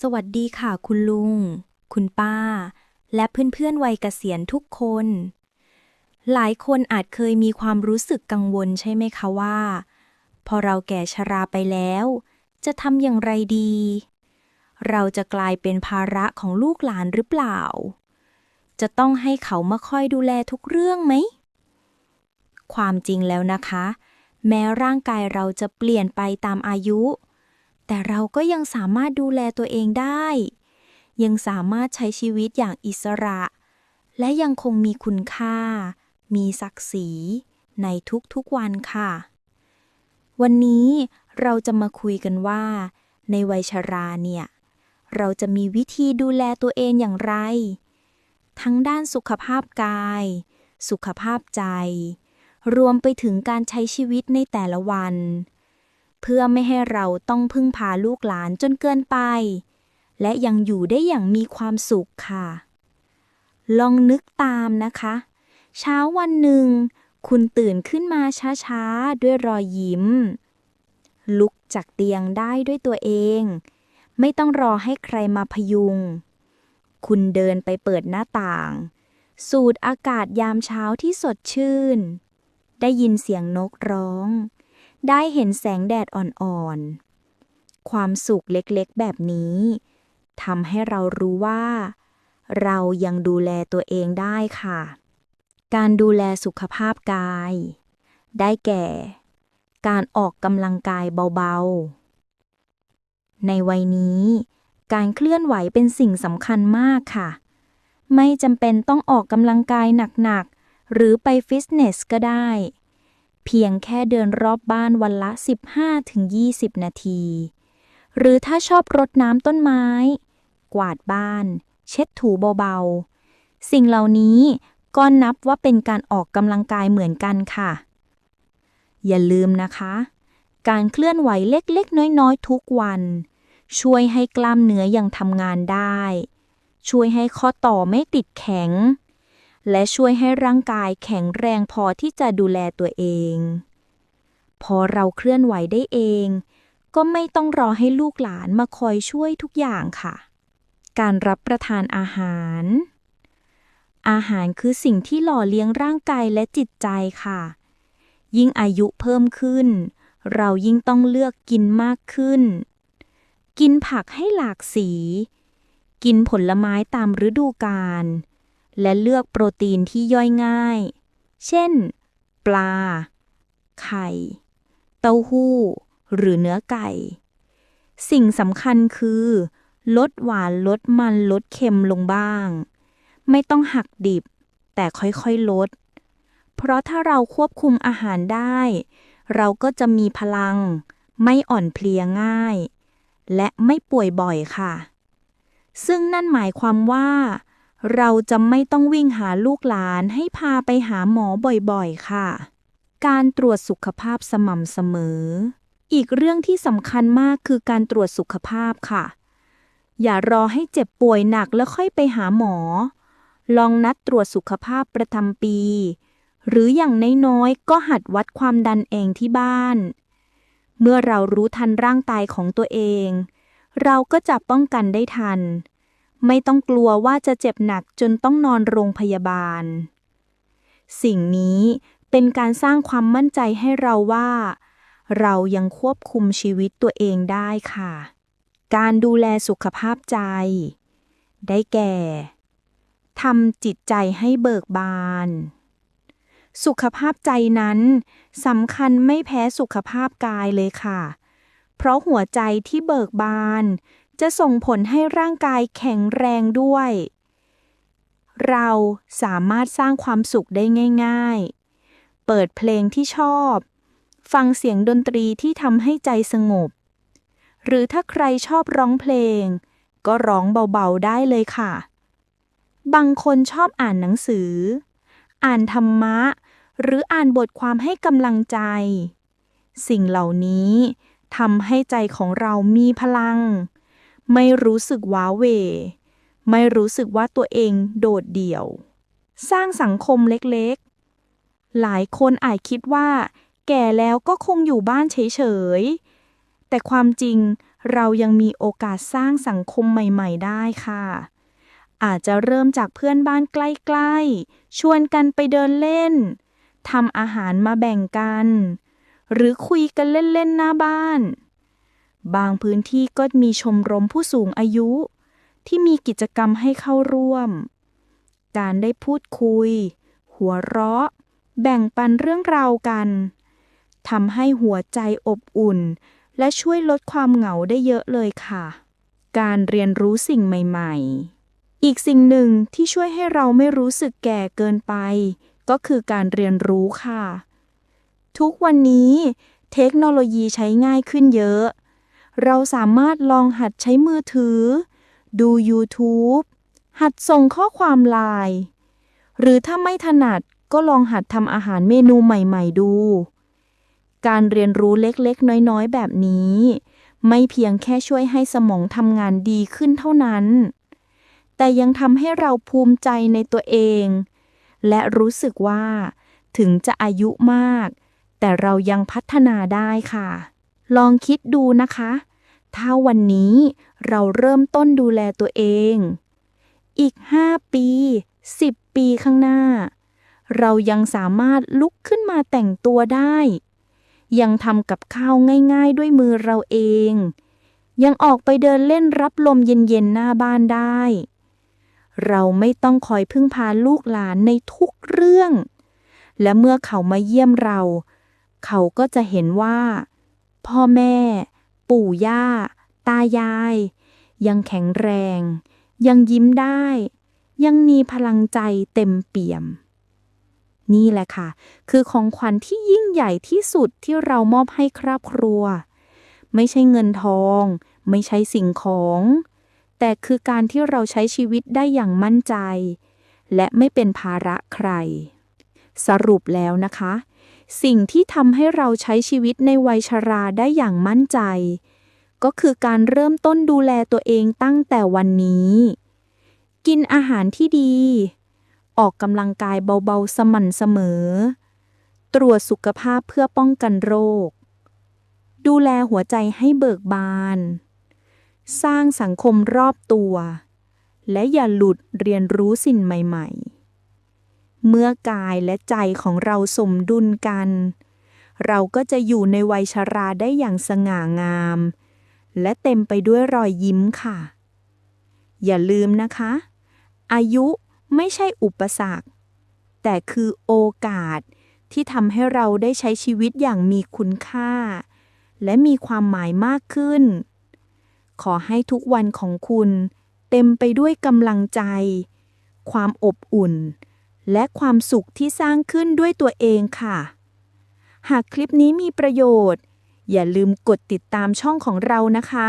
สวัสดีค่ะคุณลุง คุณป้า และเพื่อนๆวัยเกษียณทุกคน หลายคนอาจเคยมีความรู้สึกกังวลใช่ไหมคะว่า พอเราแก่ชราไปแล้ว จะทำอย่างไรดี เราจะกลายเป็นภาระของลูกหลานหรือเปล่า จะต้องให้เขามาคอยดูแลทุกเรื่องไหม ความจริงแล้วนะคะ แม้ร่างกายเราจะเปลี่ยนไปตามอายุ แต่เราก็ยังสามารถดูแลตัวเองได้ ยังสามารถใช้ชีวิตอย่างอิสระ และยังคงมีคุณค่า มีศักดิ์ศรี ในทุกๆวันค่ะ วันนี้เราจะมาคุยกันว่า ในวัยชราเนี่ย เราจะมีวิธีดูแลตัวเองอย่างไร ทั้งด้านสุขภาพกาย สุขภาพใจ รวมไปถึงการใช้ชีวิตในแต่ละวัน เพื่อไม่ให้เราต้องพึ่งพาลูกหลานจนเกินไป และยังอยู่ได้อย่างมีความสุขค่ะ ลองนึกตามนะคะ เช้าวันหนึ่ง คุณตื่นขึ้นมาช้าๆ ด้วยรอยยิ้ม ลุกจากเตียงได้ด้วยตัวเอง ไม่ต้องรอให้ใครมาพยุง คุณเดินไปเปิดหน้าต่าง สูดอากาศยามเช้าที่สดชื่น ได้ยินเสียงนกร้อง ได้เห็นแสงแดดอ่อนๆ ความสุขเล็กๆ แบบนี้ทำให้เรารู้ว่า เรายังดูแลตัวเองได้ค่ะ การดูแลสุขภาพกาย ได้แก่ การออกกำลังกายเบาๆ ในวัยนี้ การเคลื่อนไหวเป็นสิ่งสำคัญมากค่ะ ไม่จำเป็นต้องออกกำลังกายหนักๆ หรือไปฟิตเนสก็ได้ เพียงแค่เดินรอบบ้านวันละ 15-20 นาที หรือถ้าชอบรดน้ำต้นไม้ กวาดบ้าน เช็ดถูเบาๆ สิ่งเหล่านี้ก็นับว่าเป็นการออกกำลังกายเหมือนกันค่ะ อย่าลืมนะคะ การเคลื่อนไหวเล็กๆ น้อยๆ ทุกวัน ช่วยให้กล้ามเนื้อยังทำงานได้ ช่วยให้ข้อต่อไม่ติดแข็ง และช่วยให้ร่างกายแข็งแรงพอที่จะดูแลตัวเอง พอเราเคลื่อนไหวได้เอง ก็ไม่ต้องรอให้ลูกหลานมาคอยช่วยทุกอย่างค่ะ การรับประทานอาหาร อาหารคือสิ่งที่หล่อเลี้ยงร่างกายและจิตใจค่ะ ยิ่งอายุเพิ่มขึ้น เรายิ่งต้องเลือกกินมากขึ้น กินผักให้หลากสี กินผลไม้ตามฤดูกาล และเลือกโปรตีนที่ย่อยง่าย เช่น ปลา ไข่ เต้าหู้ หรือเนื้อไก่ สิ่งสำคัญคือ ลดหวานลดมันลดเค็มลงบ้าง ไม่ต้องหักดิบ แต่ค่อยๆลด เพราะถ้าเราควบคุมอาหารได้ เราก็จะมีพลัง ไม่อ่อนเพลียง่าย และไม่ป่วยบ่อยค่ะ ซึ่งนั่นหมายความว่า เราจะไม่ต้องวิ่งหาลูกหลานให้พาไปหาหมอบ่อยๆ ค่ะ การตรวจสุขภาพสม่ำเสมอ อีกเรื่องที่สำคัญมากคือการตรวจสุขภาพค่ะ อย่ารอให้เจ็บป่วยหนักแล้วค่อยไปหาหมอ ลองนัดตรวจสุขภาพประจำปี หรืออย่างน้อยๆ ก็หัดวัดความดันเองที่บ้าน เมื่อเรารู้ทันร่างกายของตัวเอง เราก็จะป้องกันได้ทัน ไม่ต้องกลัวว่าจะเจ็บหนักจนต้องนอนโรงพยาบาล สิ่งนี้เป็นการสร้างความมั่นใจให้เราว่า เรายังควบคุมชีวิตตัวเองได้ค่ะ การดูแลสุขภาพใจ ได้แก่ทำจิตใจให้เบิกบาน สุขภาพใจนั้นสำคัญไม่แพ้สุขภาพกายเลยค่ะ เพราะหัวใจที่เบิกบาน จะส่งผลให้ร่างกายแข็งแรงด้วย เราสามารถสร้างความสุขได้ง่าย ๆ เปิดเพลงที่ชอบ ฟังเสียงดนตรีที่ทำให้ใจสงบ หรือถ้าใครชอบร้องเพลง ก็ร้องเบาๆได้เลยค่ะ บางคนชอบอ่านหนังสือ อ่านธรรมะ หรืออ่านบทความให้กำลังใจ สิ่งเหล่านี้ทำให้ใจของเรามีพลัง ไม่รู้สึกว้าเว ไม่รู้สึกว่าตัวเองโดดเดี่ยว สร้างสังคมเล็กๆ หลายคนอาจคิดว่า แก่แล้วก็คงอยู่บ้านเฉยๆ แต่ความจริงเรายังมีโอกาสสร้างสังคมใหม่ๆ ได้ค่ะ อาจจะเริ่มจากเพื่อนบ้านใกล้ๆ ชวนกันไปเดินเล่นทำอาหารมาแบ่งกัน หรือคุยกันเล่นๆ หน้าบ้าน บางพื้นที่ก็มีชมรมผู้สูงอายุ ที่มีกิจกรรมให้เข้าร่วม การได้พูดคุย หัวเราะ แบ่งปันเรื่องราวกันทำให้หัวใจอบอุ่น และช่วยลดความเหงาได้เยอะเลยค่ะ การเรียนรู้สิ่งใหม่ๆ อีกสิ่งหนึ่งที่ช่วยให้เราไม่รู้สึกแก่เกินไป ก็คือการเรียนรู้ค่ะ ทุกวันนี้เทคโนโลยีใช้ง่ายขึ้นเยอะ เราสามารถลองหัดใช้มือถือ ดู YouTube หัดส่งข้อความไลน์หรือถ้าไม่ถนัดก็ลองหัดทำอาหารเมนูใหม่ๆดู การเรียนรู้เล็กๆ น้อยๆ แบบนี้ ไม่เพียงแค่ช่วยให้สมองทำงานดีขึ้นเท่านั้น แต่ยังทำให้เราภูมิใจในตัวเอง และรู้สึกว่า ถึงจะอายุมาก แต่เรายังพัฒนาได้ค่ะ ลองคิดดูนะคะ ถ้าวันนี้เราเริ่มต้นดูแลตัวเอง อีก 5 ปี 10 ปีข้างหน้า เรายังสามารถลุกขึ้นมาแต่งตัวได้ ยังทำกับข้าวง่ายๆด้วยมือเราเอง ยังออกไปเดินเล่นรับลมเย็นๆหน้าบ้านได้ เราไม่ต้องคอยพึ่งพาลูกหลานในทุกเรื่อง และเมื่อเขามาเยี่ยมเรา เขาก็จะเห็นว่า พ่อแม่ ปู่ย่า ตายาย ยังแข็งแรง ยังยิ้มได้ ยังมีพลังใจเต็มเปี่ยม นี่แหละค่ะ คือของขวัญที่ยิ่งใหญ่ที่สุดที่เรามอบให้ครอบครัว ไม่ใช่เงินทอง ไม่ใช่สิ่งของ แต่คือการที่เราใช้ชีวิตได้อย่างมั่นใจ และไม่เป็นภาระใคร สรุปแล้วนะคะ สิ่งที่ทำให้เราใช้ชีวิตในวัยชราได้อย่างมั่นใจ ก็คือการเริ่มต้นดูแลตัวเองตั้งแต่วันนี้ กินอาหารที่ดี ออกกำลังกายเบาๆสม่ำเสมอ ตรวจสุขภาพเพื่อป้องกันโรค ดูแลหัวใจให้เบิกบาน สร้างสังคมรอบตัว และอย่าหลุดเรียนรู้สิ่งใหม่ ๆ เมื่อกายและใจของเราสมดุลกัน เราก็จะอยู่ในวัยชราได้อย่างสง่างาม และเต็มไปด้วยรอยยิ้มค่ะ อย่าลืมนะคะ อายุไม่ใช่อุปสรรค แต่คือโอกาสที่ทำให้เราได้ใช้ชีวิตอย่างมีคุณค่า และมีความหมายมากขึ้น ขอให้ทุกวันของคุณ เต็มไปด้วยกำลังใจ ความอบอุ่น และความสุขที่สร้างขึ้นด้วยตัวเองค่ะ หากคลิปนี้มีประโยชน์ อย่าลืมกดติดตามช่องของเรานะคะ